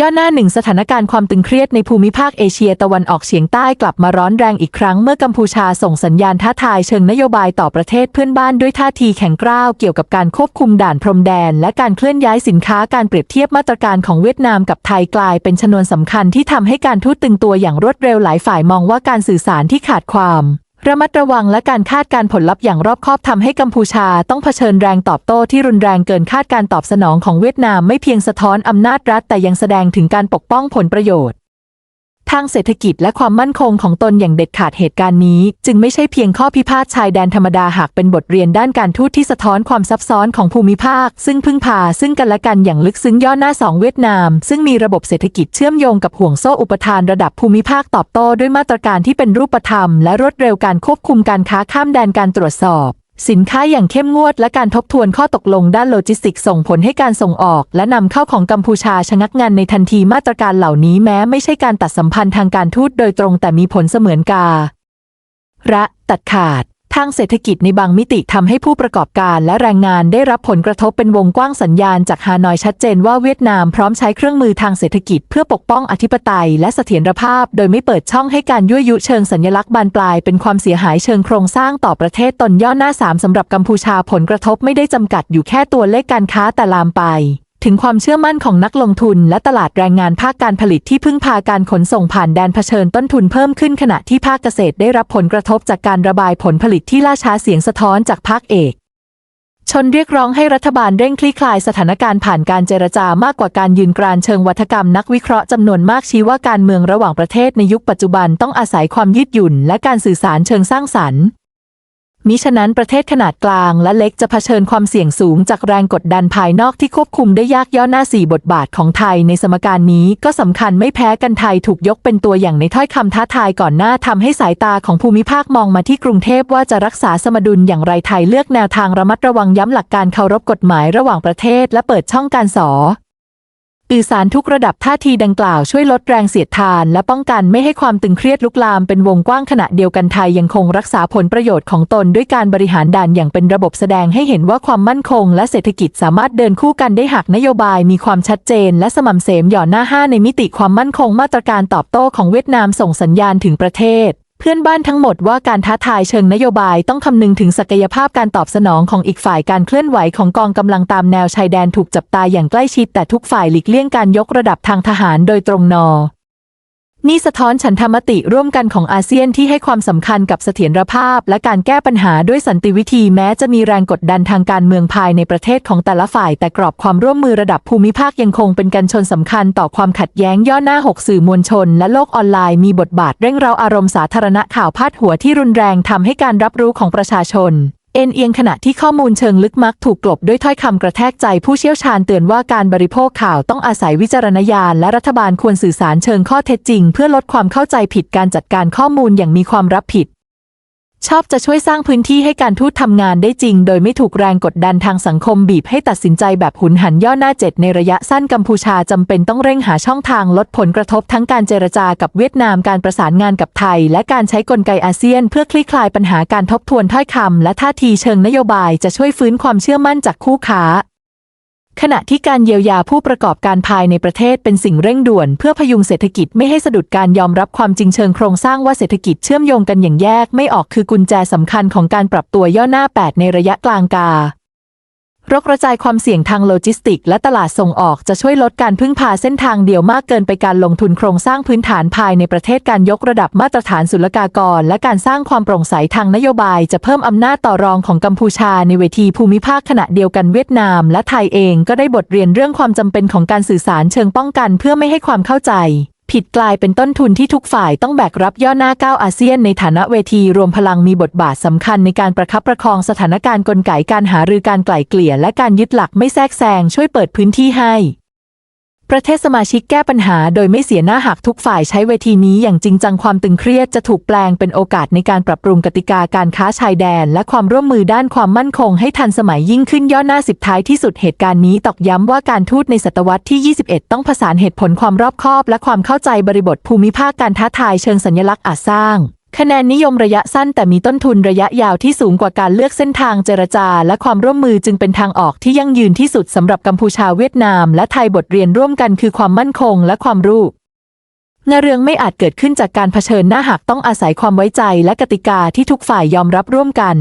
ย่อหน้าหนึ่งสถานการณ์ความตึงเครียดในภูมิภาคเอเชียตะวันออกเฉียงใต้กลับมาร้อนแรงอีกครั้งเมื่อกัมพูชาส่งสัญญาณท้าทายเชิงนโยบายต่อประเทศเพื่อนบ้านด้วยท่าทีแข็งกร้าวเกี่ยวกับการควบคุมด่านพรมแดน และการเคลื่อนย้ายสินค้าการเปรียบเทียบมาตรการของเวียดนามกับไทยกลายเป็นชนวนสำคัญที่ทำให้การทูตตึงตัวอย่างรวดเร็วหลายฝ่ายมองว่าการสื่อสารที่ขาดความ ระมัดระวังและการคาดการผลลัพธ์อย่างรอบคอบทำให้กัมพูชาต้องเผชิญแรงตอบโต้ที่รุนแรงเกินคาดการตอบสนองของเวียดนามไม่เพียงสะท้อนอำนาจรัฐแต่ยังแสดงถึงการปกป้องผลประโยชน์ ทางเศรษฐกิจและความมั่นคงของตนอย่างเด็ดขาดเหตุการณ์นี้ จึงไม่ใช่เพียงข้อพิพาทชายแดนธรรมดาหากเป็นบทเรียนด้านการทูตที่สะท้อนความซับซ้อนของภูมิภาค ซึ่งพึ่งพาซึ่งกันและกันอย่างลึกซึ้งย่อหน้าสองเวียดนาม ซึ่งมีระบบเศรษฐกิจเชื่อมโยงกับห่วงโซ่อุปทานระดับภูมิภาคตอบโต้ด้วยมาตรการที่เป็นรูปธรรม และรวดเร็วการควบคุมการค้าข้ามแดนการตรวจสอบ สินค้าอย่างเข้มงวดและการทบทวนข้อตกลงด้านโลจิสติกส่งผลให้การส่งออก และนำเข้าของกัมพูชาชะงักงันในทันทีมาตรการเหล่านี้แม้ไม่ใช่การตัดสัมพันธ์ทางการทูตโดยตรงแต่มีผลเสมือนกา ระตัดขาด ทางเศรษฐกิจในบางมิติทำให้ผู้ประกอบการและแรงงานได้รับผลกระทบเป็นวงกว้างสัญญาณจากฮานอยชัดเจนว่าเวียดนามพร้อมใช้เครื่องมือทางเศรษฐกิจเพื่อปกป้องอธิปไตยและเสถียรภาพ โดยไม่เปิดช่องให้การยั่วยุเชิงสัญลักษณ์บานปลายเป็นความเสียหายเชิงโครงสร้างต่อประเทศตนย่อหน้าสามสำหรับกัมพูชาผลกระทบไม่ได้จำกัดอยู่แค่ตัวเลขการค้าแต่ลามไป ถึงความเชื่อมั่นของนักลงทุนและตลาดแรงงานภาคการผลิตที่พึ่งพาการขนส่งผ่านแดนเผชิญต้นทุนเพิ่มขึ้นขณะที่ภาคเกษตรได้รับผลกระทบจากการระบายผลผลิตที่ล่าช้าเสียงสะท้อนจากภาคเอกชนเรียกร้องให้รัฐบาลเร่งคลี่คลายสถานการณ์ผ่านการเจรจามากกว่าการยืนกรานเชิงวัฒกรรมนักวิเคราะห์จำนวนมากชี้ว่าการเมืองระหว่างประเทศในยุคปัจจุบันต้องอาศัยความยืดหยุ่นและการสื่อสารเชิงสร้างสรรค์ มิฉะนั้นประเทศขนาดกลางและเล็กจะเผชิญความเสี่ยงสูงจากแรงกดดันภายนอกที่ควบคุมได้ยากย่อหน้าสี่บทบาทของไทยในสมการนี้ก็สำคัญไม่แพ้กันไทยถูกยกเป็นตัวอย่างในถ้อยคำท้าทายก่อนหน้าทำให้สายตาของภูมิภาคมองมาที่กรุงเทพว่าจะรักษาสมดุลอย่างไรไทยเลือกแนวทางระมัดระวังย้ำหลักการเคารพกฎหมายระหว่างประเทศและเปิดช่องการสอ สื่อสารทุกระดับท่าทีดังกล่าวช่วยลดแรงเสียดทาน และป้องกันไม่ให้ความตึงเครียดลุกลามเป็นวงกว้างขณะเดียวกันไทยยังคงรักษาผลประโยชน์ของตนด้วยการบริหารด่านอย่างเป็นระบบแสดงให้เห็นว่าความมั่นคง และเศรษฐกิจสามารถเดินคู่กันได้หากนโยบายมีความชัดเจน และสม่ำเสมหย่อนหน้าห้าในมิติความมั่นคงมาตรการตอบโต้ของเวียดนามส่งสัญญาณถึงประเทศ พื่อนบ้านทั้งหมดว่าการท้าทายเชิงนโยบายต้องคำนึงถึงศักยภาพการตอบสนองของอีกฝ่ายการเคลื่อนไหวของกองกำลังตามแนวชายแดนถูกจับตาอย่างใกล้ชิดแต่ทุกฝ่ายหลีกเลี่ยงการยกระดับทางทหารโดยตรงนอ นี่สะท้อนฉันทามติร่วมกันของอาเซียนที่ให้ความสำคัญกับเสถียรภาพ และการแก้ปัญหาด้วยสันติวิธีแม้จะมีแรงกดดันทางการเมืองภายในประเทศของแต่ละฝ่าย แต่กรอบความร่วมมือระดับภูมิภาคยังคงเป็นกันชนสำคัญต่อความขัดแย้งย่อหน้าหกสื่อมวลชน และโลกออนไลน์มีบทบาทเร่งเร้าอารมณ์สาธารณะข่าวพาดหัวที่รุนแรงทำให้การรับรู้ของประชาชน เอ็นเอียงขณะที่ข้อมูลเชิงลึกมักถูกกลบด้วยถ้อยคำกระแทกใจผู้เชี่ยวชาญเตือนว่าการบริโภคข่าวต้องอาศัยวิจารณญาณและรัฐบาลควรสื่อสารเชิงข้อเท็จจริง เพื่อลดความเข้าใจผิดการจัดการข้อมูลอย่างมีความรับผิด ชอบจะช่วยสร้างพื้นที่ให้การทูตทำงานได้จริง โดยไม่ถูกแรงกดดันทางสังคมบีบให้ตัดสินใจแบบหุนหันย่อหน้าเจ็ดในระยะสั้นกัมพูชาจำเป็นต้องเร่งหาช่องทางลดผลกระทบทั้งการเจรจากับเวียดนามการประสานงานกับไทย และการใช้กลไกอาเซียน เพื่อคลี่คลายปัญหาการทบทวนถ้อยคำและท่าทีเชิงนโยบายจะช่วยฟื้นความเชื่อมั่นจากคู่ค้า ขณะที่การเยียวยาผู้ประกอบการภายในประเทศเป็นสิ่งเร่งด่วน เพื่อพยุงเศรษฐกิจไม่ให้สะดุดการยอมรับความจริงเชิงโครงสร้างว่าเศรษฐกิจเชื่อมโยงกันอย่างแยกไม่ออกคือกุญแจสำคัญของการปรับตัวย่อหน้า 8 ในระยะกลางกา รกระจายความเสี่ยงทางโลจิสติก และตลาดส่งออกจะช่วยลดการพึ่งพาเส้นทางเดียวมากเกินไปการลงทุนโครงสร้างพื้นฐานภายในประเทศการยกระดับมาตรฐานศุลกากร และการสร้างความโปร่งใสทางนโยบาย จะเพิ่มอำนาจต่อรองของกัมพูชาในเวทีภูมิภาคขณะเดียวกันเวียดนาม และไทยเองก็ได้บทเรียนเรื่องความจำเป็นของการสื่อสารเชิงป้องกัน เพื่อไม่ให้ความเข้าใจ ผิดกลายเป็นต้นทุนที่ทุกฝ่ายต้องแบกรับย่อหน้าก้าวอาเซียนในฐานะเวทีรวมพลังมีบทบาทสำคัญในการประคับประคองสถานการณ์กลไกการหารือการไกล่เกลี่ยและการยึดหลักไม่แทรกแซงช่วยเปิดพื้นที่ให้ ประเทศสมาชิกแก้ปัญหาโดยไม่เสียหน้าหากทุกฝ่ายใช้เวทีนี้อย่างจริงจังความตึงเครียดจะถูกแปลงเป็นโอกาสในการปรับปรุงกติกาการค้าชายแดน และความร่วมมือด้านความมั่นคงให้ทันสมัยยิ่งขึ้นย่อหน้าสิบท้ายที่สุดเหตุการณ์นี้ตอกย้ำว่าการทูตในศตวรรษที่ 21 ต้องผสานเหตุผลความรอบคอบ และความเข้าใจบริบทภูมิภาคการท้าทายเชิงสัญลักษณ์อาจสร้าง คะแนนนิยมระยะสั้นแต่มีต้นทุนระยะยาวที่สูงกว่าการเลือกเส้นทางเจรจา และความร่วมมือจึงเป็นทางออกที่ยั่งยืนที่สุดสำหรับกัมพูชาเวียดนาม และไทยบทเรียนร่วมกันคือความมั่นคงและความรู้งาเรืองไม่อาจเกิดขึ้นจากการเผชิญหน้าหากต้องอาศัยความไว้ใจและกติกาที่ทุกฝ่ายยอมรับร่วมกัน